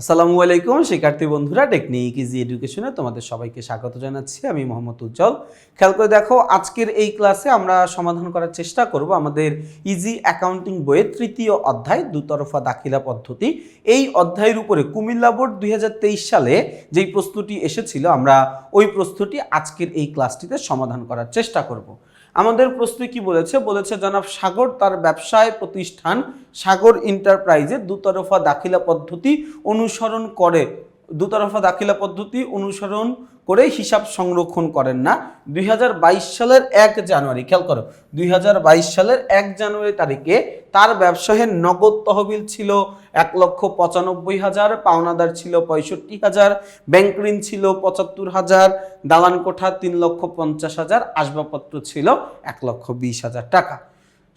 আসসালামু আলাইকুম, শিক্ষার্থী বন্ধুরা টেকনিক ইজি এডুকেশনে তোমাদের সবাইকে স্বাগত জানাচ্ছি। আমি মোহাম্মদ উজ্জ্বল। খেয়াল করে দেখো, আজকের এই ক্লাসে আমরা সমাধান করার চেষ্টা করব আমাদের ইজি অ্যাকাউন্টিং বইয়ের তৃতীয় অধ্যায়, দুতরফা দাখিলা পদ্ধতি। এই অধ্যায়ের উপরে কুমিল্লা বোর্ড দুই হাজার তেইশ সালে যেই প্রশ্নটি এসেছিল, আমরা ওই প্রশ্নটি আজকের এই ক্লাসটিতে সমাধান করার চেষ্টা করব। আমাদের প্রশ্নে কি বলেছে? বলেছে, জনাব সাগর তার ব্যবসায় প্রতিষ্ঠান সাগর এন্টারপ্রাইজে দুতরফা দাখিলা পদ্ধতি অনুসরণ করে। দুতরফা দাখিলা পদ্ধতি অনুসরণ করে হিসাব সংরক্ষণ করেন না। দুই হাজার বাইশ সালের এক জানুয়ারি, খেয়াল করো, দুই হাজার বাইশ সালের এক জানুয়ারি তারিখে তার ব্যবসায়ের নগদ তহবিল ছিল এক লক্ষ পঁচানব্বই হাজার, পাওনাদার ছিল পঁয়ষট্টি হাজার, ব্যাংক ঋণ ছিল পঁচাত্তর হাজার, দালান কোঠা তিন লক্ষ পঞ্চাশ হাজার, আসবাবপত্র ছিল এক লক্ষ বিশ হাজার টাকা।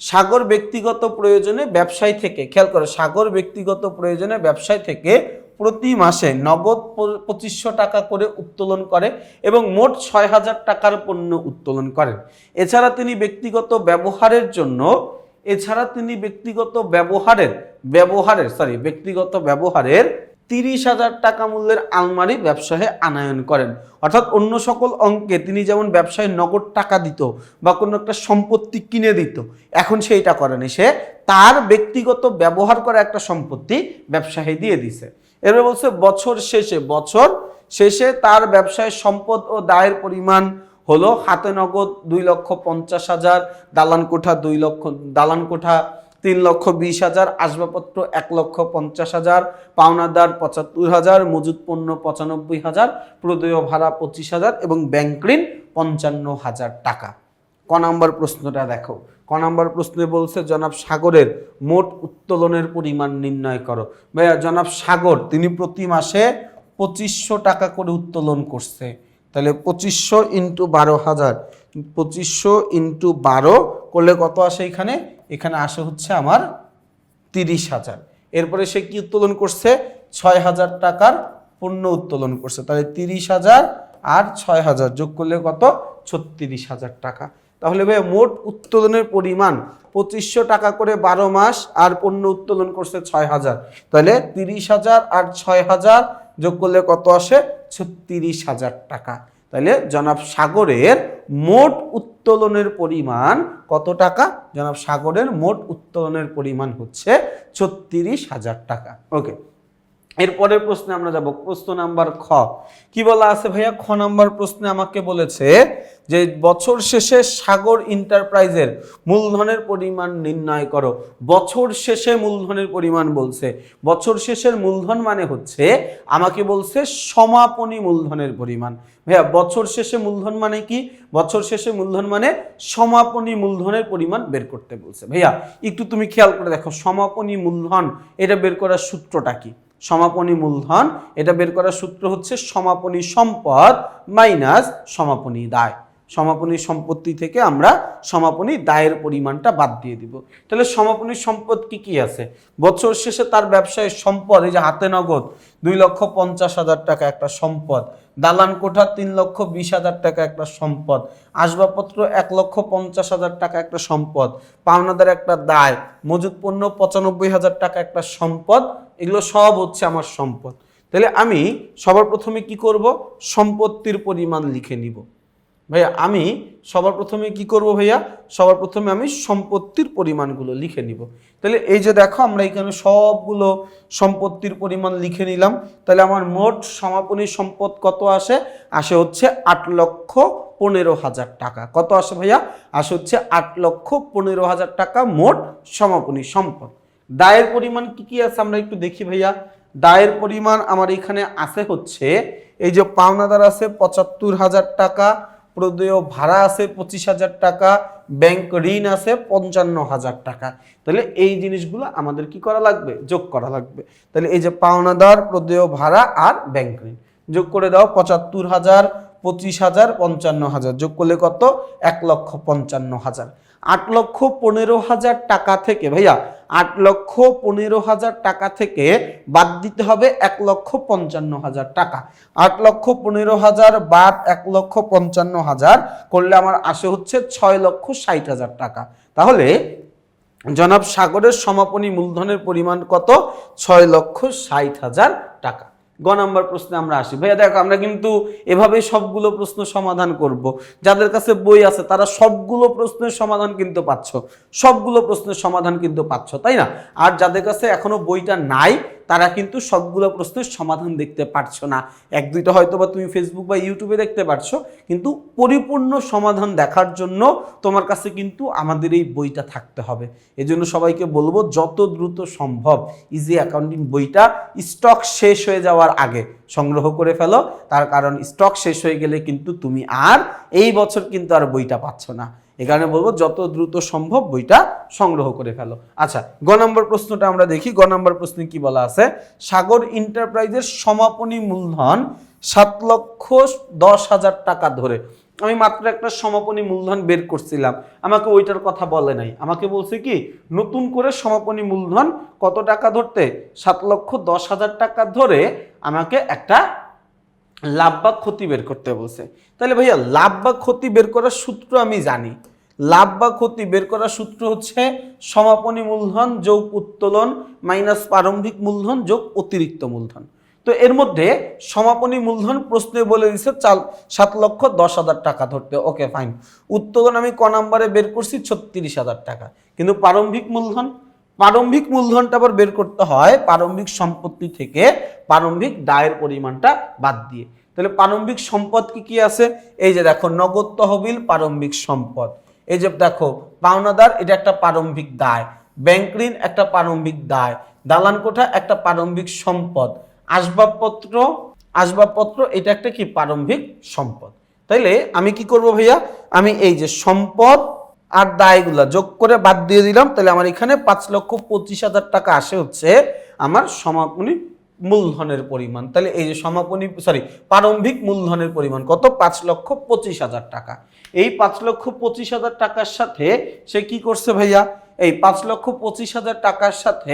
সাগর ব্যক্তিগত প্রয়োজনে ব্যবসায় থেকে, খেয়াল করো, সাগর ব্যক্তিগত প্রয়োজনে ব্যবসায় থেকে প্রতি মাসে নগদ পঁচিশশো টাকা করে উত্তোলন করে এবং মোট ছয় হাজার টাকার পণ্য উত্তোলন করেন। এছাড়া তিনি ব্যক্তিগত ব্যবহারের জন্য, এছাড়া তিনি ব্যক্তিগত ব্যবহারের ব্যবহারের সরি ব্যক্তিগত ব্যবহারের তিরিশ হাজার টাকা মূল্যের আলমারি ব্যবসায় আনায়ন করেন। অর্থাৎ অন্য সকল অঙ্কে তিনি যেমন ব্যবসায় নগদ টাকা দিত বা কোনো একটা সম্পত্তি কিনে দিত, এখন সেইটা করেনি। সে তার ব্যক্তিগত ব্যবহার করা একটা সম্পত্তি ব্যবসায়ী দিয়ে দিছে। এবার বলছে, বছর শেষে বছর শেষে তার ব্যবসায় সম্পদ ও দায়ের পরিমাণ হলো হাতে নগদ দুই লক্ষ পঞ্চাশ হাজার দালান কোঠা দুই লক্ষ দালান কোঠা তিন লক্ষ বিশ হাজার, আসবাবপত্র এক লক্ষ পঞ্চাশ হাজার, পাওনাদার পঁচাত্তর হাজার মজুদ পণ্য পঁচানব্বই হাজার, প্রদেয় ভাড়া পঁচিশ হাজার এবং ব্যাংক ঋণ পঞ্চান্ন হাজার টাকা। ক নম্বর প্রশ্নটা দেখো। ক নম্বর প্রশ্নে বলছে, জনাব সাগরের মোট উত্তোলনের পরিমাণ নির্ণয় করো। ভাইয়া, জনাব সাগর, তিনি প্রতি মাসে পঁচিশশো টাকা করে উত্তোলন করছে। তাহলে পঁচিশশো ইন্টু বারো হাজার, পঁচিশশো ইন্টু বারো করলে কত আসে এখানে? এখানে আসে হচ্ছে আমার তিরিশ হাজার। এরপরে সে কি উত্তোলন করছে? ছয় হাজার টাকার পণ্য উত্তোলন করছে। তাহলে তিরিশ হাজার আর ছয় হাজার যোগ করলে কত? ছত্রিশ হাজার টাকা। তাহলে ভাই মোট উত্তোলনের পরিমাণ পঁচিশশো টাকা করে বারো মাস আর পণ্য উত্তোলন করছে ছয় হাজার। তাহলে তিরিশ হাজার আর ছয় হাজার যোগ করলে কত আসে? ছত্রিশ হাজার টাকা। তাহলে জনাব সাগরের মোট উত্তোলনের পরিমাণ কত টাকা? জনাব সাগরের মোট উত্তোলনের পরিমাণ হচ্ছে ছত্রিশ হাজার টাকা। ওকে। এরপরের প্রশ্নে আমরা যাব। প্রশ্ন নাম্বার খ। কি বলা আছে ভাইয়া? খ নাম্বার প্রশ্নে আমাকে বলেছে যে বছর শেষে সাগর এন্টারপ্রাইজের মূলধনের পরিমাণ নির্ণয় করো। বছর শেষে মূলধনের পরিমাণ বলছে। বছর শেষের মূলধন মানে হচ্ছে, আমাকে বলছে সমাপনী মূলধনের পরিমাণ। ভাইয়া, বছর শেষে মূলধন মানে কি? বছর শেষে মূলধন মানে সমাপনী মূলধনের পরিমাণ বের করতে বলছে। ভাইয়া, একটু তুমি খেয়াল করে দেখো, সমাপনী মূলধন, এটা বের করার সূত্রটা কি? সমাপনী মূলধন, এটা বের করার সূত্র হচ্ছে সমাপনী সম্পদ মাইনাস সমাপনী দায়। সমাপনী সম্পত্তি থেকে আমরা সমাপনী দায়ের পরিমাণটা বাদ দিয়ে দিব। তাহলে সমাপনী সম্পদ কি কি আছে? বছর শেষে তার ব্যবসায় সম্পদ, এই যে হাতে নগদ, দুই লক্ষ পঞ্চাশ হাজার টাকা একটা সম্পদ, দালান কোঠা তিন লক্ষ বিশ হাজার টাকা একটা সম্পদ, আসবাবপত্র এক লক্ষ পঞ্চাশ হাজার টাকা একটা সম্পদ, পাওনাদার একটা দায় মজুদ পণ্য পঁচানব্বই হাজার টাকা একটা সম্পদ, এগুলো সব হচ্ছে আমার সম্পদ। তাহলে আমি সবার প্রথমে কি করব? সম্পত্তির পরিমাণ লিখে নিব। ভাইয়া, আমি সবার প্রথমে কি করব ভাইয়া? সবার প্রথমে আমি সম্পত্তির পরিমাণগুলো লিখে নিব। তাহলে এই যে দেখো, আমরা এখানে সবগুলো সম্পত্তির পরিমাণ লিখে নিলাম। তাহলে আমার মোট সমাপনী সম্পদ কত আসে? আসে হচ্ছে আট লক্ষ পনেরো হাজার টাকা। কত আসে ভাইয়া? আসে হচ্ছে আট লক্ষ পনেরো হাজার টাকা মোট সমাপনী সম্পদ। দায়ের পরিমাণ কি কি আছে আমরা একটু দেখি ভাইয়া। দায়ের পরিমাণ আমার এখানে আছে হচ্ছে, এই যে পাওনাদার আছে পঁচাত্তর হাজার টাকা প্রদেয় ভাড়া আছে পঁচিশ হাজার টাকা, ব্যাংক ঋণ আছে পঞ্চান্ন হাজার টাকা। তাহলে এই জিনিসগুলো আমাদের কি করা লাগবে? যোগ করা লাগবে। তাহলে এই যে পাওনাদার, প্রদেয় ভাড়া আর ব্যাংক ঋণ। যোগ করে দাও পঁচাত্তর হাজার, পঁচিশ হাজার, পঞ্চান্ন হাজার। যোগ করলে কত? এক লক্ষ পঞ্চান্ন হাজার। আট লক্ষ পনেরো হাজার টাকা থেকে, ভাইয়া, আট লক্ষ পনেরো হাজার টাকা থেকে বাদ দিতে হবে এক লক্ষ পঞ্চান্ন হাজার টাকা। আট লক্ষ পনেরো হাজার বাদ এক লক্ষ পঞ্চান্ন হাজার করলে আমার আসে হচ্ছে ছয় লক্ষ ষাট হাজার টাকা। তাহলে জনাব সাগরের সমাপনী মূলধনের পরিমাণ কত? ছয় লক্ষ ষাট হাজার টাকা। গ নাম্বার প্রশ্নে আমরা আসি। ভাইয়া, দেখো, আমরা কিন্তু এভাবে সবগুলো প্রশ্ন সমাধান করব। যাদের কাছে বই আছে, তারা সবগুলো প্রশ্নের সমাধান কিন্তু পাচ্ছ। সবগুলো প্রশ্নের সমাধান কিন্তু পাচ্ছ, তাই না? আর যাদের কাছে এখনও বইটা নাই তারা কিন্তু সবগুলো প্রশ্নের সমাধান দেখতে পারছ না। এক দুইটা হয়তো বা তুমি ফেসবুক বা ইউটিউবে দেখতে পারছ, কিন্তু পরিপূর্ণ সমাধান দেখার জন্য তোমার কাছে কিন্তু আমাদের এই বইটা থাকতে হবে। এজন্য সবাইকে বলব, যত দ্রুত সম্ভব ইজি অ্যাকাউন্টিং বইটা স্টক শেষ হয়ে যাওয়ার আগে সংগ্রহ করে ফেলো। তার কারণ স্টক শেষ হয়ে গেলে কিন্তু তুমি আর এই বছর কিন্তু আর বইটা পাচ্ছ না। এ কারণে বলব যত দ্রুত সম্ভব বইটা সংগ্রহ করে ফেলো। আচ্ছা গ নম্বর প্রশ্নটা আমরা দেখি। গ নম্বর প্রশ্নে কি বলা আছে? সাগর এন্টারপ্রাইজের সমাপনী মূলধন সাত লক্ষ দশ হাজার টাকা ধরে। আমি মাত্র একটা সমাপনী মূলধন বের করছিলাম। আমাকে ওইটার কথা বলে নাই। আমাকে বলছে কি, নতুন করে সমাপনী মূলধন কত টাকা ধরতে? সাত লক্ষ দশ হাজার টাকা ধরে আমাকে একটা লাভ বা ক্ষতি বের করতে বলছে। তাহলে ভাইয়া, লাভ বা ক্ষতি বের করার সূত্র আমি জানি। লাভ বা ক্ষতি বের করার সূত্র হচ্ছে সমাপনী মূলধন যোগ উত্তোলন মাইনাস প্রারম্ভিক মূলধন যোগ অতিরিক্ত মূলধন। তো এর মধ্যে সমাপনী মূলধন প্রশ্নে বলে দিচ্ছে চাল সাত লক্ষ দশ হাজার টাকা ধরতে। Okay, fine. উত্তোলন আমি ক নাম্বারে বের করছি? ছত্রিশ হাজার টাকা। কিন্তু প্রারম্ভিক মূলধন প্রারম্ভিক মূলধনটা আবার বের করতে হয় প্রারম্ভিক সম্পত্তি থেকে প্রারম্ভিক দায়ের পরিমাণটা বাদ দিয়ে। তাহলে প্রারম্ভিক সম্পদ কি কি আছে? এই যে দেখো, নগদ তহবিল, প্রারম্ভিক সম্পদ। এই যে দেখো, পাওনাদার, এটা একটা প্রারম্ভিক দায়। ব্যাংক ঋণ, একটা প্রারম্ভিক দায়। দালান কোঠা, একটা প্রারম্ভিক সম্পদ। আসবাবপত্র আসবাবপত্র, এটা একটা কি? প্রারম্ভিক সম্পদ। তাইলে আমি কি করব ভাইয়া? আমি এই যে সম্পদ আর দায়গুলা যোগ করে বাদ দিয়ে দিলাম, তাহলে আমার এখানে পাঁচ লক্ষ পঁচিশ হাজার টাকা আসে হচ্ছে আমার সমাপনী মূলধনের পরিমাণ। তাহলে এই যে সমাপনী সরি প্রারম্ভিক মূলধনের পরিমাণ কত? পাঁচ লক্ষ পঁচিশ হাজার টাকা। এই পাঁচ লক্ষ পঁচিশ হাজার টাকার সাথে সে কি করছে ভাইয়া? এই পাঁচ লক্ষ পঁচিশ হাজার টাকার সাথে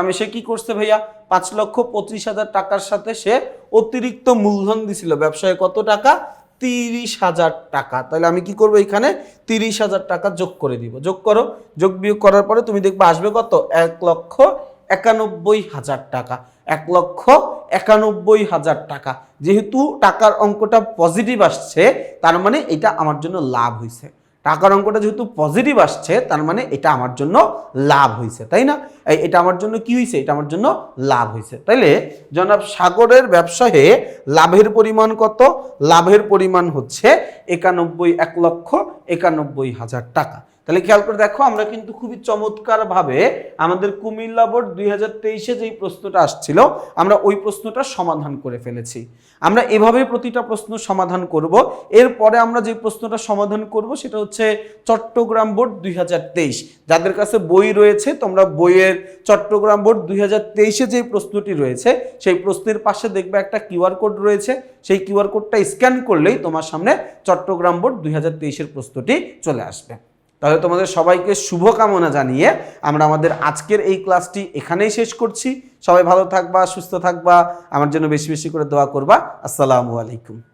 আমি সে কি করছে ভাইয়া? পাঁচ লক্ষ পঁচিশ হাজার টাকার সাথে সে অতিরিক্ত মূলধন দিছিল। ব্যবসায় কত টাকা? তিরিশ হাজার টাকা। তাহলে আমি কি করব এখানে? তিরিশ হাজার টাকা যোগ করে দিব। যোগ করো। যোগ বিয়োগ করার পরে তুমি দেখবে আসবে কত? এক লক্ষ একানব্বই হাজার টাকা। এক লক্ষ একানব্বই হাজার টাকা। যেহেতু টাকার অঙ্কটা পজিটিভ আসছে, তার মানে এটা আমার জন্য লাভ হয়েছে টাকার অঙ্কটা যেহেতু পজিটিভ আসছে, তার মানে এটা আমার জন্য লাভ হয়েছে তাই না? এটা আমার জন্য কি হয়েছে এটা আমার জন্য লাভ হয়েছে তাইলে জনাব সাগরের ব্যবসায়ে লাভের পরিমাণ কত? লাভের পরিমাণ হচ্ছে একানব্বই এক লক্ষ একানব্বই হাজার টাকা। তাহলে খেয়াল করে দেখো, আমরা কিন্তু খুবই চমৎকারভাবে আমাদের কুমিল্লা বোর্ড দুই হাজার তেইশে যেই প্রশ্নটা আসছিল, আমরা ওই প্রশ্নটা সমাধান করে ফেলেছি। আমরা এভাবে প্রতিটা প্রশ্ন সমাধান করব। এরপরে আমরা যে প্রশ্নটা সমাধান করব সেটা হচ্ছে চট্টগ্রাম বোর্ড দুই হাজার তেইশ। যাদের কাছে বই রয়েছে, তোমরা বইয়ের চট্টগ্রাম বোর্ড দুই হাজার তেইশে যে প্রশ্নটি রয়েছে, সেই প্রশ্নের পাশে দেখবে একটা কিউআর কোড রয়েছে। সেই কিউআর কোডটা স্ক্যান করলেই তোমার সামনে চট্টগ্রাম বোর্ড দুই হাজার তেইশের প্রশ্নটি চলে আসবে। তাহলে তোমাদের সবাইকে শুভকামনা জানিয়ে আমরা আমাদের আজকের এই ক্লাসটি এখানেই শেষ করছি। সবাই ভালো থাকবা, সুস্থ থাকবা, আমার জন্য বেশি বেশি করে দোয়া করবা। আসসালামু আলাইকুম।